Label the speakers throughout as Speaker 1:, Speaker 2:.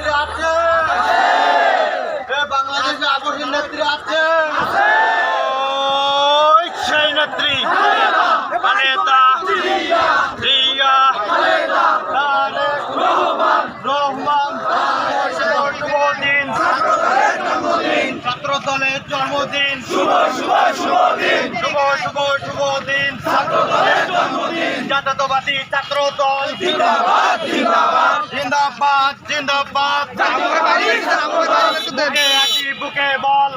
Speaker 1: নেত্রী আছে। বাংলাদেশে আকর্ষণ নেত্রী আছে। সেই নেত্রী। খালেদা জিয়া রহমান। শুভ দিন ছাত্র দলের জন্মদিন।
Speaker 2: শুভ শুভ শুভ দিন।
Speaker 1: শুভ শুভ শুভ দিন
Speaker 2: ছাত্র দলের জন্মদিন
Speaker 1: জাতীয়তাবাদী ছাত্র দল
Speaker 2: জিন্দাবাদ জিন্দাবাদ
Speaker 1: জিন্দাবাদ জিন্দাবাদ।
Speaker 2: দল
Speaker 1: বুকে বল।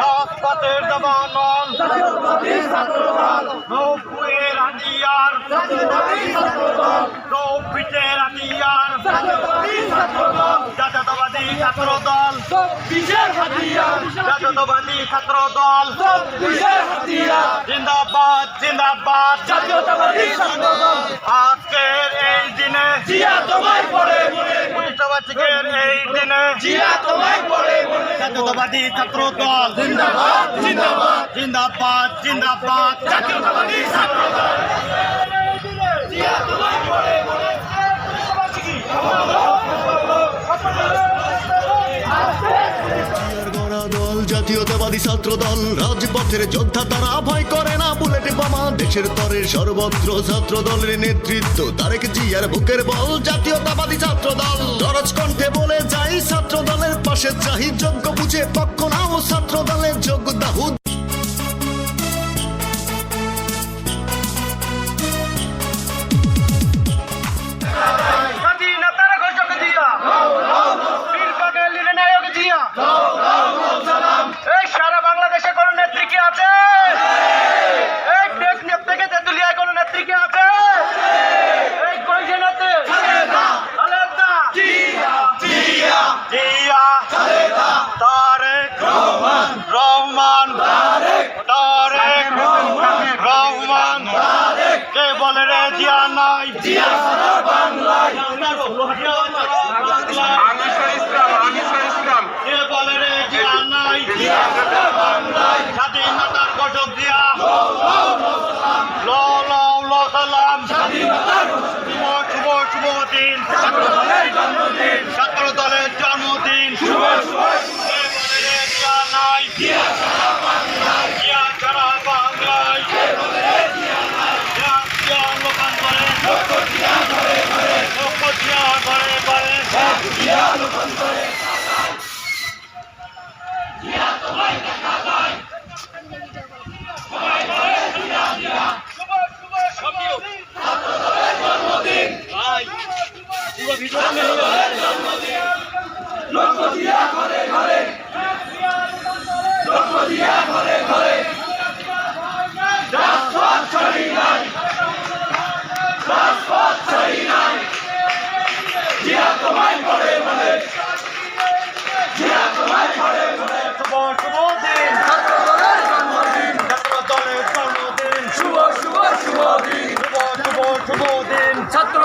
Speaker 1: রাজপথের দাবানল
Speaker 2: জাতীয়তাবাদী ছাত্র দল
Speaker 1: নৌকুয়ের হাতিয়ার
Speaker 2: জাতীয়তাবাদী ছাত্র দল
Speaker 1: নৌপিটের হাতিয়ার
Speaker 2: জাতীয়তাবাদী ছাত্র দল
Speaker 1: জাতীয়তাবাদী ছাত্র দল।
Speaker 2: বিশের হাতিয়ার
Speaker 1: জাতীয়তাবাদী ছাত্র দল।
Speaker 2: বিশের হাতিয়ার
Speaker 1: জিন্দাবাদ জিন্দাবাদ।
Speaker 2: জাতীয়তাবাদী ছাত্র দল।
Speaker 1: আজকের এই দিনে
Speaker 2: জিয়া তোমায় পড়ে মনে
Speaker 1: প্রতিষ্ঠাবার্ষিকের এই দিনে
Speaker 2: জিয়া তোমায় পড়ে মনে
Speaker 1: জাতীয়তাবাদী ছাত্র দল।
Speaker 2: জিন্দাবাদ জিন্দাবাদ।
Speaker 1: জিন্দাবাদ জিন্দাবাদ।
Speaker 2: জাতীয়তাবাদী ছাত্র দল। জিয়া তোমায় পড়ে মনে
Speaker 3: ছাত্র দল, রাজপথের যোদ্ধা তারা ভয় করে না। বুলেট বোমা দেশের তরে সর্বত্র ছাত্র দলের নেতৃত্ব। তারেক জিয়ার বুকের বল, জাতীয়তাবাদী ছাত্র দল। দরজ কণ্ঠে বলে যাই, ছাত্র দলের পাশে চাহি যোগ্য বুঝে পক্ষ নাও। ছাত্র দলের যোগ্য দাহুদ
Speaker 1: জিয়া বাংলায় কে বলে রে জিয়া নাই স্বাধীনতার ঘোষক জিয়া ল ল ল সালাম শুভ শুভ শুভ দিন ছাত্র দলের জন্মদিন
Speaker 2: শুভ শুভ
Speaker 1: কে বলে রে জিয়া নাই জিয়া সারা বাংলায় জিয়া জিয়া লোকান্তরে লক্ষ জিয়া ঘরে ঘরে
Speaker 2: লক্ষ জিয়া ঘরে ঘরে লক্ষ জিয়া ঘরে ঘরে রাজপথ ছড়ি নাই রাজপথ ছড়ি নাই জিয়া তোমায় পড়ে মনে জিয়া তোমায় পড়ে মনে
Speaker 1: শুভ শুভ দিন ছাত্র দলের জন্মদিন
Speaker 2: শুভ শুভ শুভ দিন
Speaker 1: শুভ শুভ শুভ দিন
Speaker 2: ছাত্র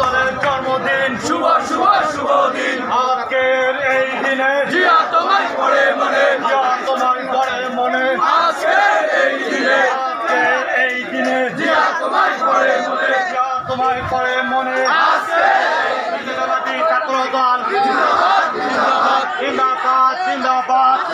Speaker 2: দলের জন্মদিন শুভ শুভ শুভ দিন
Speaker 1: আজকের এই দিনে
Speaker 2: জিয়া তোমায় পড়ে মনে
Speaker 1: জিয়া তোমার ঘরে মনে
Speaker 2: আজকে এই দিনে
Speaker 1: আজকের এই দিনে
Speaker 2: জিয়া তোমায় পড়ে মনে
Speaker 1: জিয়া তোমার ঘরে মনে
Speaker 2: আজকে
Speaker 1: জাতীয়তাবাদী ছাত্র দল জিন্দাবাদ জিন্দাবাদ জাতীয়তাবাদী ছাত্র দল
Speaker 2: জিন্দাবাদ জিন্দাবাদ
Speaker 1: এমন কোন নেত্রী আছে এই বাংলাদেশে কোন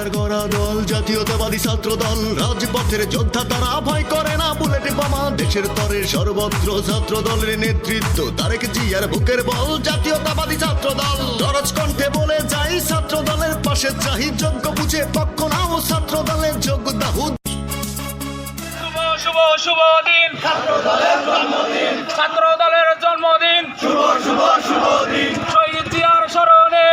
Speaker 3: জিয়ার গড়া দল জাতীয়তাবাদী ছাত্র দল রাজপথের যোদ্ধা তারা ভয় করে না বুলেট বোমা। দেশের তরে সর্বত্র ছাত্র দলের নেতৃত্ব তারেক জিয়ার বুকের বল জাতীয়তাবাদী ছাত্র দল দরজ কণ্ঠে বলে যাই দেশের চাহি যোগ্য বুঝে পক্ষ নাও ছাত্র দলের যোগ্য দাহুদ
Speaker 2: শুভ শুভ শুভ দিন। ছাত্র দলের জন্মদিন। শহীদ জিয়ার স্মরণে।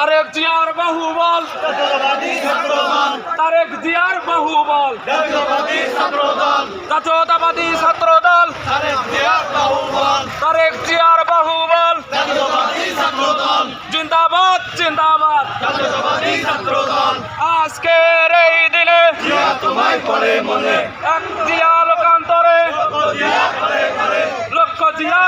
Speaker 2: তারেক জিয়ার বাহুবল তারেক জিয়ার বাহুবল জাতীয়তাবাদী ছাত্রদল তারেক জিয়ার বাহুবল জিন্দাবাদ জিন্দাবাদ। আজকের এই দিনে তোমায় পড়ে মনে এক জিয়া লোকান্তরে লক্ষ জিয়া